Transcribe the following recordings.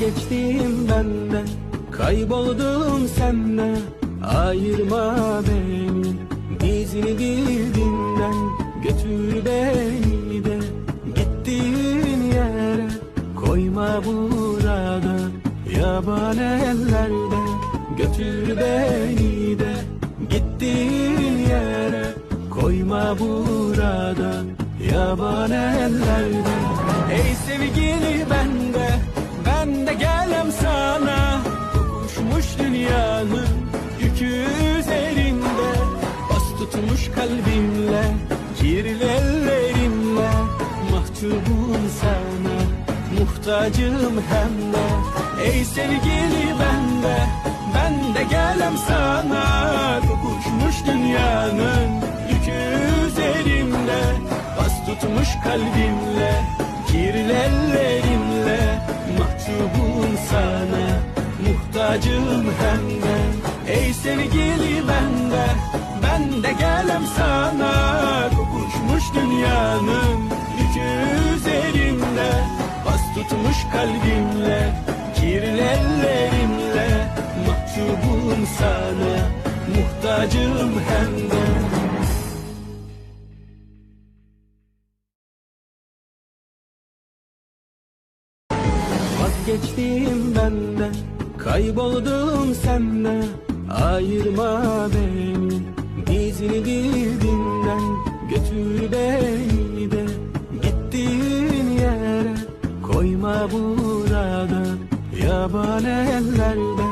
Vazgeçtim benden. Kayboldum sende Ayırma beni. Dizini dibinden Götür beni de. Gittiğin yere Koyma burada. Yaban ellerde Götür beni de. Gittiğin yere Koyma burada. Yaban ellerde. Ey sevgili bende Tutmuş kalbimle Kirli ellerimle Mahcubum sana Muhtacım hem de. Ey sevgili bende Ben de gelem sana. Kokuşmuş dünyanın Yükü üzerimde. Bas tutmuş kalbimle Kirli ellerimle Mahcubum sana Muhtacım hem de. Ey sevgili bende Ben de gelem sana Kokuşmuş dünyanın Yükü üzerimde Bas tutmuş kalbimle Kirli Mahcubum sana Muhtacım hem de. Vazgeçtim benden Kayboldum sende. Ayırma beni Dizini dibinden Götür beni de Gittiğin yere Koyma burada Yaban ellerde.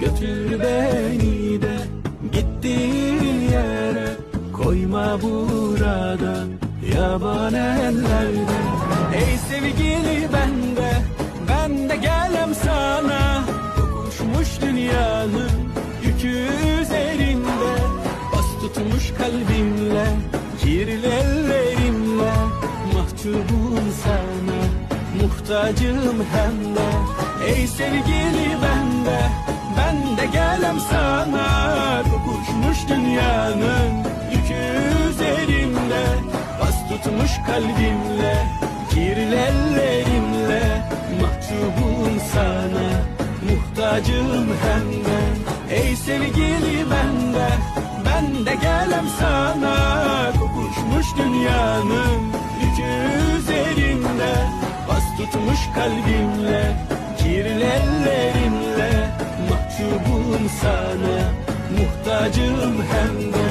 Götür beni de Gittiğin yere Koyma burada Yaban ellerde. Ey sevgili bende Ben de gelem sana. Kokuşmuş dünyanın Yükü üzerinde Bas tutmuş kalbimle Kirli ellerimle Mahcubum sana Muhtacım hem de. Ey sevgili bende Ben de gelem sana. Kokuşmuş dünyanın Yükü üzerimde Bas tutmuş kalbimle. Kirli ellerimle Mahcubum sana Muhtacım hem de. Ey sevgili bende Ben de gelem sana Kokuşmuş dünyanın Yükü üzerinde Bas tutmuş kalbimle Kirli ellerimle. Mahcubum sana Muhtacım hem de.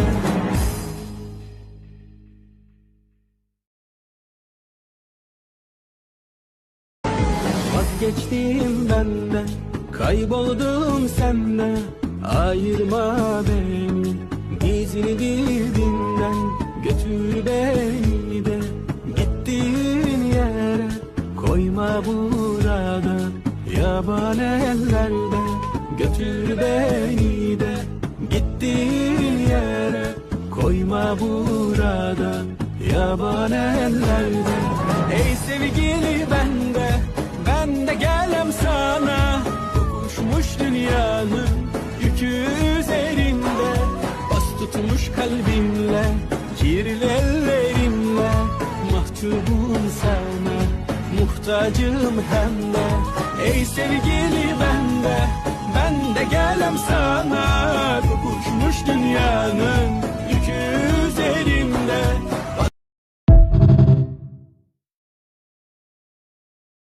Vazgeçtim benden Kayboldum sende Ayırma beni Dizini dibinden Götür beni de Gittiğin yere. Koyma burada Yaban ellerde. Götür beni de Gittiğin yere. Koyma burada Yaban ellerde. Ey sevgili bende Ben de gelem sana. Kokuşmuş dünyanın tutmuş kalbimle Kirli ellerimle Mahcubum sana Muhtacım hem de. Ey sevgili bende Ben de gelem sana Kokuşmuş dünyanın